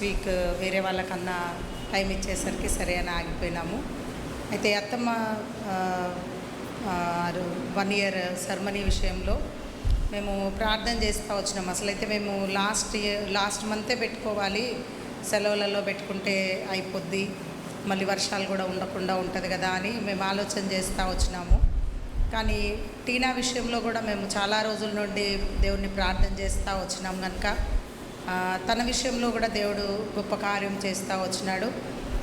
Week వేరే వాళ్ళకన్నా time ఇచ్చేసరికి సరే అని ఆగిపోయినాము. అయితే అత్తమ్మ వన్ ఇయర్ సెరమనీ విషయంలో మేము ప్రార్థన చేస్తూ వచ్చినాం. అసలు అయితే మేము లాస్ట్ ఇయర్ లాస్ట్ మంతే పెట్టుకోవాలి. సెలవులలో పెట్టుకుంటే అయిపోద్ది. మళ్ళీ వర్షాలు కూడా ఉండకుండా ఉంటుంది కదా అని మేము ఆలోచన చేస్తూ వచ్చినాము. కానీ టీనా విషయంలో కూడా మేము చాలా రోజుల నుండి దేవుణ్ణి ప్రార్థన చేస్తూ వచ్చినాం కనుక తన విషయంలో కూడా దేవుడు గొప్ప కార్యం చేస్తూ వచ్చినాడు.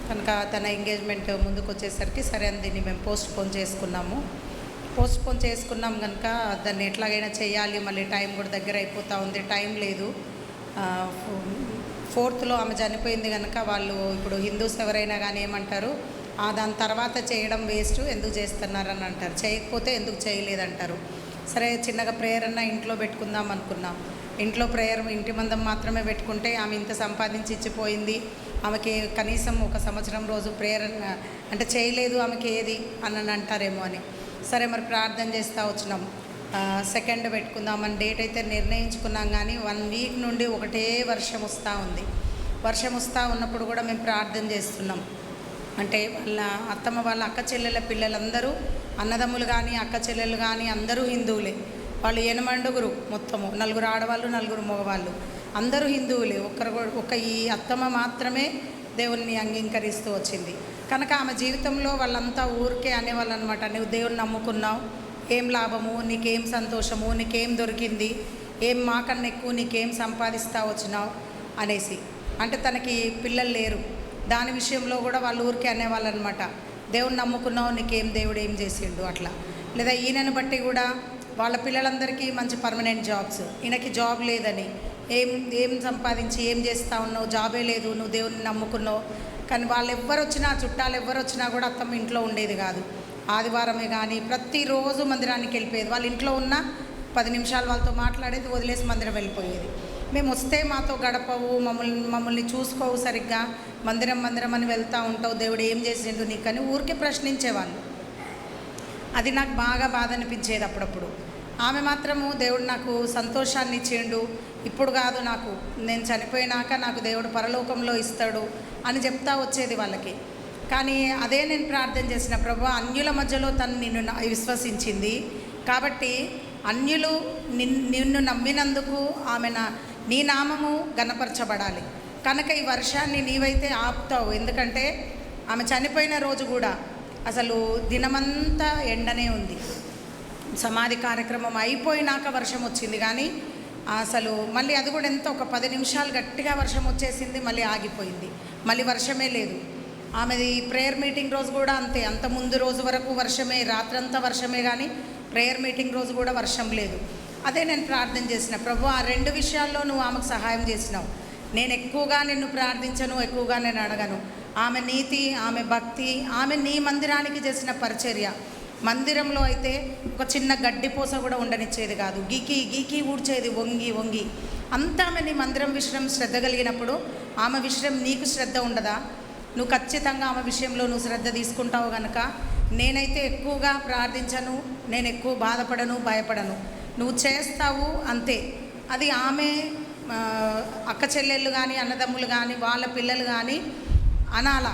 కనుక తన ఎంగేజ్మెంట్ ముందుకు వచ్చేసరికి సరే అని దీన్ని మేము పోస్ట్ పోన్ చేసుకున్నాము. పోస్ట్ పోన్ చేసుకున్నాం కనుక దాన్ని ఎట్లాగైనా చేయాలి మళ్ళీ టైం కూడా దగ్గర అయిపోతూ ఉంది టైం లేదు. ఫోర్త్లో ఆమె చనిపోయింది కనుక వాళ్ళు ఇప్పుడు హిందూస్ ఎవరైనా కానీ ఏమంటారు "ఆ, దాని తర్వాత చేయడం వేస్ట్ ఎందుకు చేస్తున్నారని అంటారు. చేయకపోతే ఎందుకు చేయలేదంటారు. సరే చిన్నగా ప్రేరణ ఇంట్లో పెట్టుకుందాం అనుకున్నాం. ఇంట్లో ప్రేయర్ ఇంటి మందం మాత్రమే పెట్టుకుంటే ఆమె ఇంత సంపాదించి ఇచ్చిపోయింది. ఆమెకి కనీసం ఒక సంవత్సరం రోజు ప్రేయర్ అంటే చేయలేదు ఆమెకి ఏది అని అంటారేమో అని. సరే మరి ప్రార్థన చేస్తూ వచ్చినాం. సెకండ్ పెట్టుకుందామని డేట్ అయితే నిర్ణయించుకున్నాం కానీ వన్ వీక్ నుండి ఒకటే వర్షం వస్తూ ఉంది. వర్షం వస్తూ ఉన్నప్పుడు కూడా మేము ప్రార్థన చేస్తున్నాం. అంటే వాళ్ళ అత్తమ్మ వాళ్ళ అక్క చెల్లెల పిల్లలందరూ అన్నదమ్ములు కానీ అక్క చెల్లెలు కానీ అందరూ హిందువులే. వాళ్ళు ఎనమండుగురు మొత్తము. నలుగురు ఆడవాళ్ళు నలుగురు మగవాళ్ళు. అందరూ హిందువులే. ఒక్కరు ఒక ఈ అత్తమ్మ మాత్రమే దేవుణ్ణి అంగీకరిస్తూ వచ్చింది. కనుక ఆమె జీవితంలో వాళ్ళంతా ఊరికే అనేవాళ్ళు అనమాట నువ్వు దేవుణ్ణి నమ్ముకున్నావు. ఏం లాభము? నీకేం సంతోషము? నీకేం దొరికింది? ఏం మాకన్నా ఎక్కువ నీకేం సంపాదిస్తా వచ్చినావు? అనేసి. అంటే తనకి పిల్లలు లేరు. దాని విషయంలో కూడా వాళ్ళు ఊరికే అనేవాళ్ళు అనమాట దేవుణ్ణి నమ్ముకున్నావు. నీకేం దేవుడు ఏం చేసిండు? అట్లా. లేదా ఈయనను బట్టి కూడా వాళ్ళ పిల్లలందరికీ మంచి పర్మనెంట్ జాబ్స్. ఈయనకి జాబ్ లేదని. ఏం ఏం సంపాదించి ఏం చేస్తా ఉన్నావు? జాబే లేదు. నువ్వు దేవుని నమ్ముకున్నావు. కానీ వాళ్ళు ఎవ్వరు వచ్చినా చుట్టాలు ఎవ్వరు వచ్చినా కూడా అత్తమ్మ ఇంట్లో ఉండేది కాదు. ఆదివారమే కానీ ప్రతిరోజు మందిరానికి వెళ్ళిపోయేది. వాళ్ళ ఇంట్లో ఉన్న పది నిమిషాలు వాళ్ళతో మాట్లాడేది వదిలేసి మందిరం వెళ్ళిపోయేది. మేము వస్తే మాతో గడపవు మమ్మల్ని మమ్మల్ని చూసుకోవు సరిగ్గా. మందిరం మందిరం అని వెళ్తూ ఉంటావు. దేవుడు ఏం చేసిండు నీకని ఊరికే ప్రశ్నించేవాళ్ళు. అది నాకు బాగా బాధ అనిపించేది అప్పుడప్పుడు. ఆమె మాత్రము దేవుడు నాకు సంతోషాన్ని ఇచ్చిండు. ఇప్పుడు కాదు నాకు నేను చనిపోయినాక నాకు దేవుడు పరలోకంలో ఇస్తాడు అని చెప్తా వచ్చేది వాళ్ళకి. కానీ అదే నేను ప్రార్థన చేసిన ప్రభు అన్యుల మధ్యలో తను నిన్ను న- విశ్వసించింది. కాబట్టి అన్యులు నిన్ను నమ్మినందుకు ఆమె నా నీ నామము గణపరచబడాలి కనుక ఈ వర్షాన్ని నీవైతే ఆపుతావు. ఎందుకంటే ఆమె చనిపోయిన రోజు కూడా అసలు దినమంతా ఎండనే ఉంది. సమాధి కార్యక్రమం అయిపోయినాక వర్షం వచ్చింది కానీ అసలు మళ్ళీ అది కూడా ఎంత ఒక పది నిమిషాలు గట్టిగా వర్షం వచ్చేసింది మళ్ళీ ఆగిపోయింది. మళ్ళీ వర్షమే లేదు. ఆమెది ప్రేయర్ మీటింగ్ రోజు కూడా అంతే. అంత ముందు రోజు వరకు వర్షమే రాత్రంతా వర్షమే కానీ ప్రేయర్ మీటింగ్ రోజు కూడా వర్షం లేదు. అదే నేను ప్రార్థన చేసిన ప్రభు ఆ రెండు విషయాల్లో నువ్వు ఆమెకు సహాయం చేసినావు. నేను ఎక్కువగా నిన్ను ప్రార్థించను ఎక్కువగా నేను అడగను. ఆమె నీతి ఆమె భక్తి ఆమె నీ మందిరానికి చేసిన పరిచర్య. మందిరంలో అయితే ఒక చిన్న గడ్డిపోస కూడా ఉండనిచ్చేది కాదు. గీకి గీకి ఊడ్చేది వంగి వంగి. అంతా ఆమె నీ మందిరం విషయం శ్రద్ధ కలిగినప్పుడు ఆమె విషయం నీకు శ్రద్ధ ఉండదా? నువ్వు ఖచ్చితంగా ఆమె విషయంలో నువ్వు శ్రద్ధ తీసుకుంటావు కనుక నేనైతే ఎక్కువగా ప్రార్థించను నేను ఎక్కువ బాధపడను భయపడను. నువ్వు చేస్తావు అంతే. అది ఆమె అక్క చెల్లెళ్ళు కానీ అన్నదమ్ములు కానీ వాళ్ళ పిల్లలు కానీ అనాల.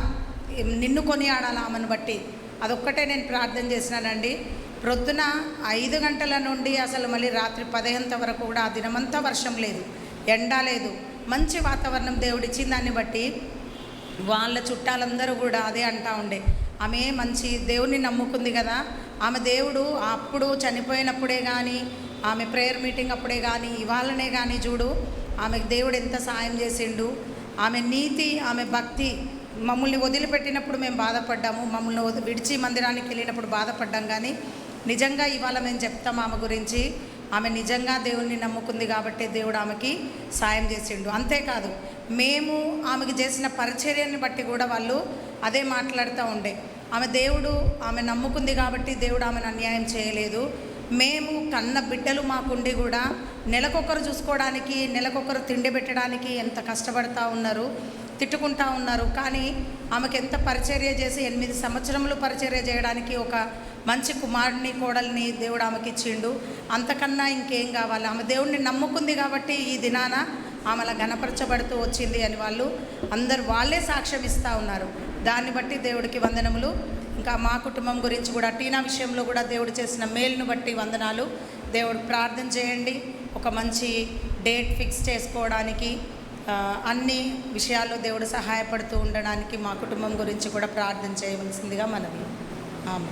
నిన్ను కొని ఆమెను బట్టి. అదొక్కటే నేను ప్రార్థన చేసినానండి. ప్రొద్దున ఐదు గంటల నుండి అసలు మళ్ళీ రాత్రి పదిహేంత వరకు కూడా ఆ దినమంతా వర్షం లేదు ఎండ లేదు. మంచి వాతావరణం దేవుడిచ్చిన దాన్ని బట్టి వాళ్ళ చుట్టాలందరూ కూడా అదే అంటా ఉండే. ఆమె మంచి దేవుని నమ్ముకుంది కదా. ఆమె దేవుడు అప్పుడు చనిపోయినప్పుడే కానీ ఆమె ప్రేయర్ మీటింగ్ అప్పుడే కానీ ఇవాళనే కానీ చూడు ఆమెకు దేవుడు ఎంత సాయం చేసిండు. ఆమె నీతి ఆమె భక్తి మమ్మల్ని వదిలిపెట్టినప్పుడు మేము బాధపడ్డాము. మమ్మల్ని విడిచి మందిరానికి వెళ్ళినప్పుడు బాధపడ్డాం కానీ నిజంగా ఇవాళ మేము చెప్తాం ఆమె గురించి. ఆమె నిజంగా దేవుణ్ణి నమ్ముకుంది కాబట్టి దేవుడు ఆమెకి సాయం చేసిండు. అంతేకాదు మేము ఆమెకి చేసిన పరిచర్యని బట్టి కూడా వాళ్ళు అదే మాట్లాడుతూ ఉండే. ఆమె దేవుడు ఆమె నమ్ముకుంది కాబట్టి దేవుడు ఆమెను అన్యాయం చేయలేదు. మేము కన్న బిడ్డలు మాకుండి కూడా నెలకొకరు చూసుకోవడానికి నెలకొకరు తిండి పెట్టడానికి ఎంత కష్టపడతా ఉన్నారు. తిట్టుకుంటా ఉన్నారు. కానీ ఆమెకి ఎంత పరిచర్య చేసి ఎనిమిది సంవత్సరములు పరిచర్య చేయడానికి ఒక మంచి కుమారుడిని కోడల్ని దేవుడు ఆమెకి ఇచ్చిండు. అంతకన్నా ఇంకేం కావాలి? ఆమె దేవుడిని నమ్ముకుంది కాబట్టి ఈ దినాన ఆమెలా గణపరచబడుతూ వచ్చింది అని వాళ్ళు అందరు వాళ్ళే సాక్ష్యం ఇస్తూ ఉన్నారు. దాన్ని బట్టి దేవుడికి వందనములు. ఇంకా మా కుటుంబం గురించి కూడా టీనా విషయంలో కూడా దేవుడు చేసిన మేలును బట్టి వందనాలు. దేవుడు ప్రార్థన చేయండి. ఒక మంచి డేట్ ఫిక్స్ చేసుకోవడానికి అన్ని విషయాల్లో దేవుడు సహాయపడుతూ ఉండడానికి మా కుటుంబం గురించి కూడా ప్రార్థన చేయవలసిందిగా మనవి. ఆమె